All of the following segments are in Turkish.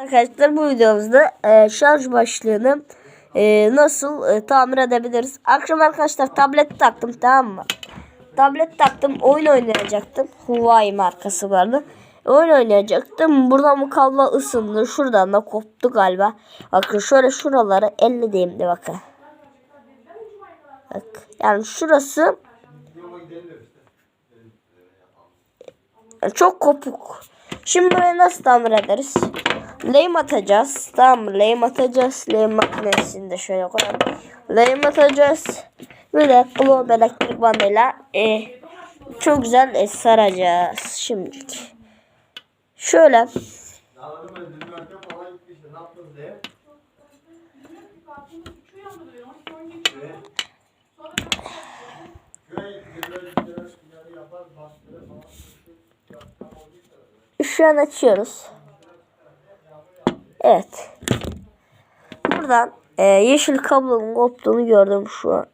Arkadaşlar bu videomuzda e, şarj başlığını e, nasıl e, tamir edebiliriz? Akşam arkadaşlar tablet taktım tamam mı? Tablet taktım oyun oynayacaktım. Huawei markası vardı. Oyun oynayacaktım. Buradan bu kablo ısındı. Şuradan da koptu galiba. Bakın şöyle şuraları elle değimdi bakın. Bak yani şurası çok kopuk. Şimdi burayı nasıl tamir ederiz? Lehim atacağız. Tamam? Lehim atacağız. Lehim makinesini de şöyle koyalım. Lehim atacağız. De globe elektrik bandıyla e, çok güzel e, saracağız şimdilik. Şöyle. Şu an açıyoruz. Evet. Buradan e, yeşil kablonun koptuğunu gördüm şu an.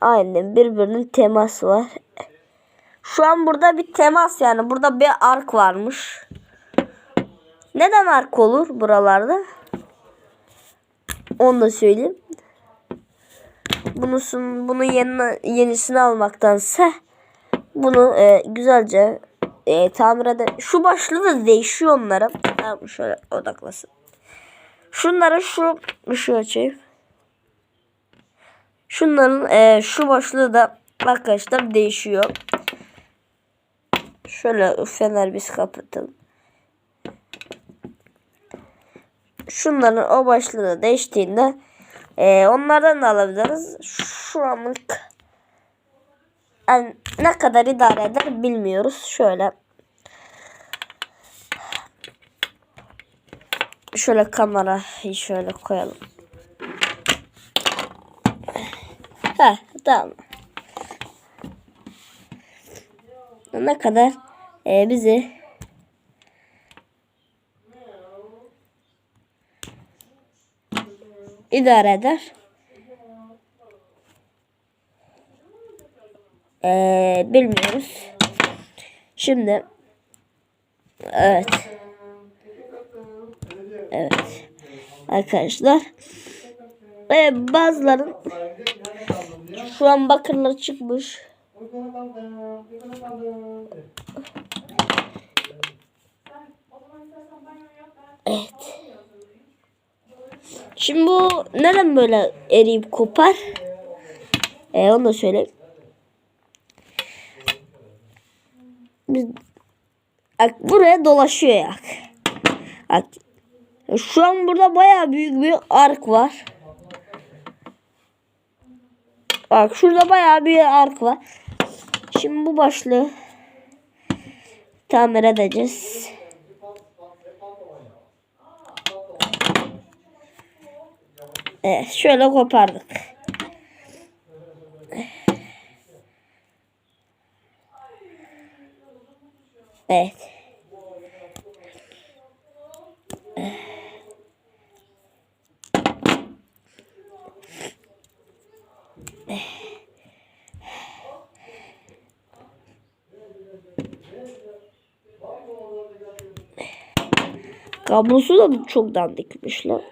Aynen birbirinin teması var. Şu an burada bir temas yani. Burada bir ark varmış. Neden ark olur buralarda? Onu da söyleyeyim. Bunusun, bunu yeni, yenisini almaktansa bunu e, güzelce e, tamir ede. Şu başlığı da değişiyor onların. Tamam şöyle odaklasın. Şunları şu ışığı açayım. Şunların e, şu başlığı da arkadaşlar değişiyor. Şöyle fener biz kapatalım. Şunların o başlığı değiştiğinde e, onlardan da alabiliriz. Şu anlık yani ne kadar idare eder bilmiyoruz. Şöyle şöyle kamerayı şöyle koyalım. Ha tamam. Ne kadar e, bizi idare eder. Ee, bilmiyoruz. Şimdi evet. Evet. Arkadaşlar. Ee, bazıların şu an bakırlar çıkmış. Evet. Şimdi bu neden böyle eriyip kopar? Ee, onu da söyleyeyim. Biz, bak, buraya dolaşıyor ya. Bak, şu an burada baya büyük bir ark var. Bak şurada baya bir ark var. Şimdi bu başlığı tamir edeceğiz. Evet şöyle kopardık. Evet. Kablosu da çok dandikmiş lan.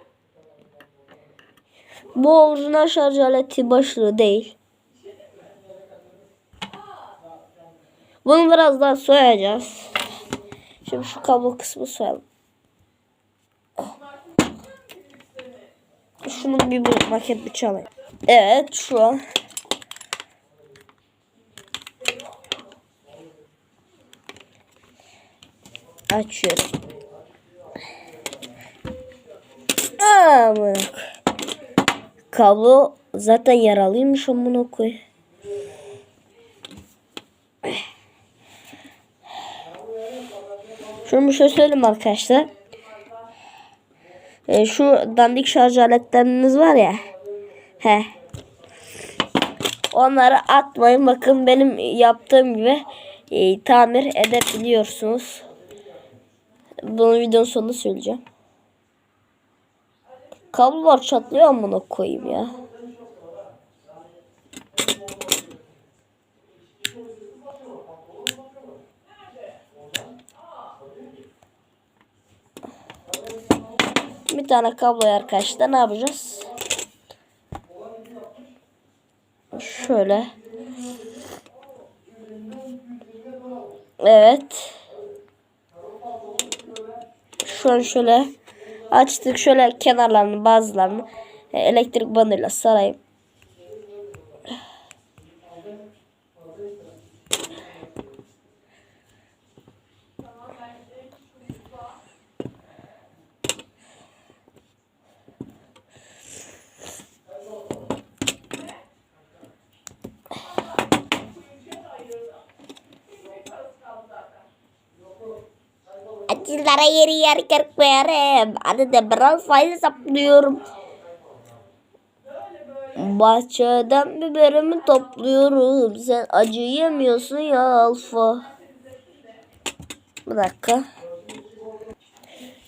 Bu orijinal şarj aleti başlığı değil. Bunu biraz daha soyacağız. Şimdi şu kablo kısmı soyalım. Şunun bir bu maket çalayım. Evet şu an. Açıyorum. Aman. Kablo zaten yaralıymış amına koy. Şunu bir şey söyleyeyim arkadaşlar. Ee, şu dandik şarj aletleriniz var ya. He. Onları atmayın. Bakın benim yaptığım gibi e, tamir edebiliyorsunuz. Bunu videonun sonunda söyleyeceğim. Kablolar çatlıyor amına koyayım ya. Bir tane kabloyu arkadaşlar ne yapacağız? Şöyle. Evet. Şu an şöyle açtık şöyle kenarlarını bazılarını e, elektrik bandıyla sarayım. Acılara yeri yer koyarım. Hadi de biraz fazla saplıyorum. Bahçeden biberimi topluyorum. Sen acı yemiyorsun ya Alfa. Bir dakika.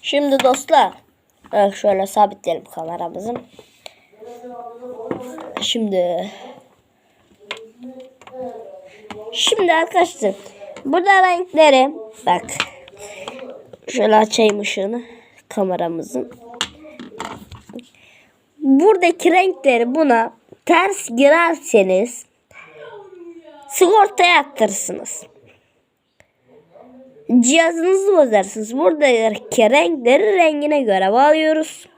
Şimdi dostlar. Evet, şöyle sabitleyelim kameramızı. Şimdi. Şimdi arkadaşlar. Burada renkleri bak. Şöyle açayım ışığını kameramızın. Buradaki renkleri buna ters girerseniz sigortaya attırırsınız. Cihazınızı bozarsınız. Buradaki renkleri rengine göre bağlıyoruz.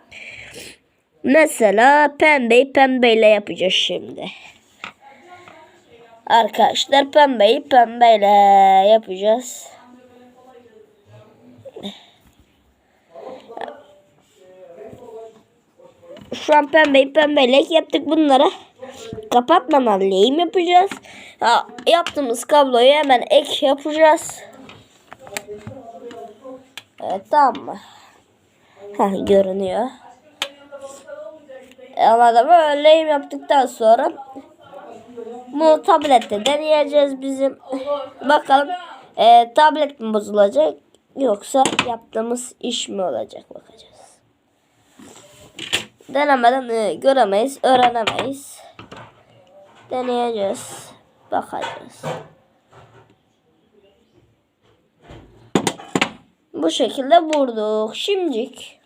Mesela pembeyi pembeyle yapacağız şimdi. Arkadaşlar pembeyi pembeyle yapacağız. Şu an pembeyi pembeyle yaptık bunlara. Kapatmadan lehim yapacağız. Ha, yaptığımız kabloyu hemen ek yapacağız. Evet tamam mı? Heh, görünüyor. Ama da böyle lehim yaptıktan sonra bu tablette deneyeceğiz bizim. Bakalım e, tablet mi bozulacak yoksa yaptığımız iş mi olacak bakacağız. Denemeden e, göremeyiz, öğrenemeyiz. Deneyeceğiz. Bakacağız. Bu şekilde vurduk. Şimdilik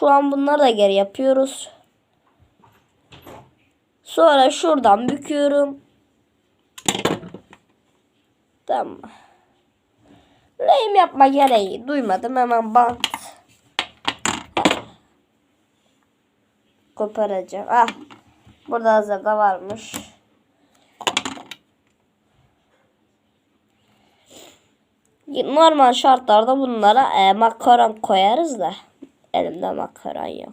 Şu an bunları da geri yapıyoruz. Sonra şuradan büküyorum. Tamam. Lehim yapma gereği duymadım hemen bant. Koparacağım. Ah. Burada hazırda varmış. Normal şartlarda bunlara e, makaron koyarız da elimde makaron yok.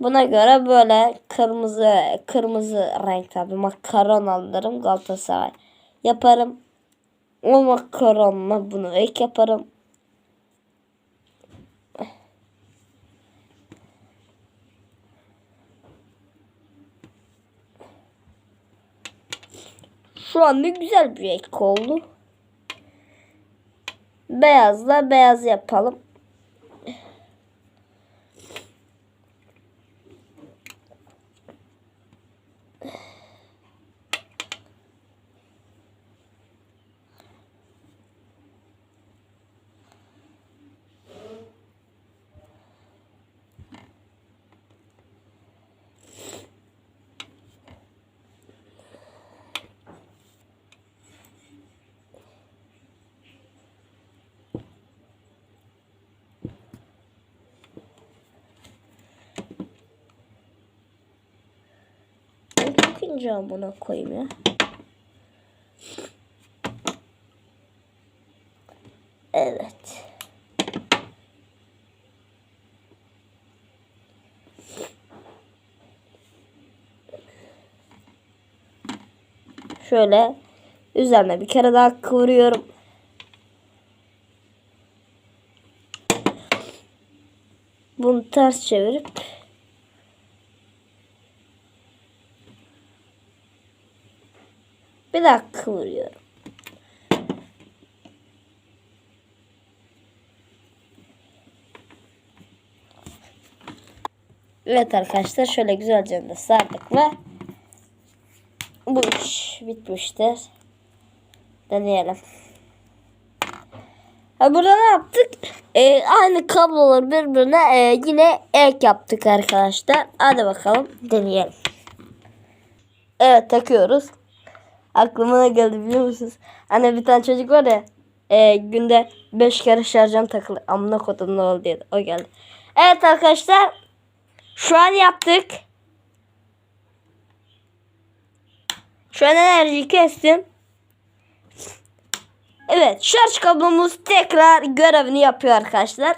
Buna göre böyle kırmızı kırmızı renk tabi makaron alırım Galatasaray yaparım. O makaronla bunu ek yaparım. Şu an ne güzel bir ek oldu. Beyazla beyaz yapalım. İkinci amına koyayım ya. Evet. Şöyle üzerine bir kere daha kıvırıyorum. Bunu ters çevirip bir daha kıvırıyorum. Evet arkadaşlar şöyle güzelce de sardık ve bu iş bitmiştir. Deneyelim. Ha, burada ne yaptık? Ee, aynı kabloları birbirine e, yine ek yaptık arkadaşlar. Hadi bakalım deneyelim. Evet takıyoruz. Aklıma ne geldi biliyor musunuz? Hani bir tane çocuk var ya e, günde 5 kere şarjım takılı. Amına kodum ne oldu diye. O geldi. Evet arkadaşlar. Şu an yaptık. Şu an enerjiyi kestim. Evet şarj kablomuz tekrar görevini yapıyor arkadaşlar.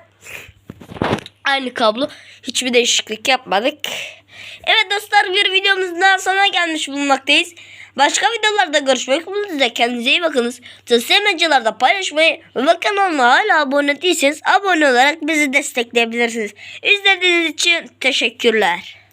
Aynı kablo. Hiçbir değişiklik yapmadık. Evet dostlar bir videomuzun daha sonuna gelmiş bulunmaktayız. Başka videolarda görüşmek üzere. Kendinize iyi bakınız. Sosyal medyalarda paylaşmayı ve kanalıma hala abone değilseniz abone olarak bizi destekleyebilirsiniz. İzlediğiniz için teşekkürler.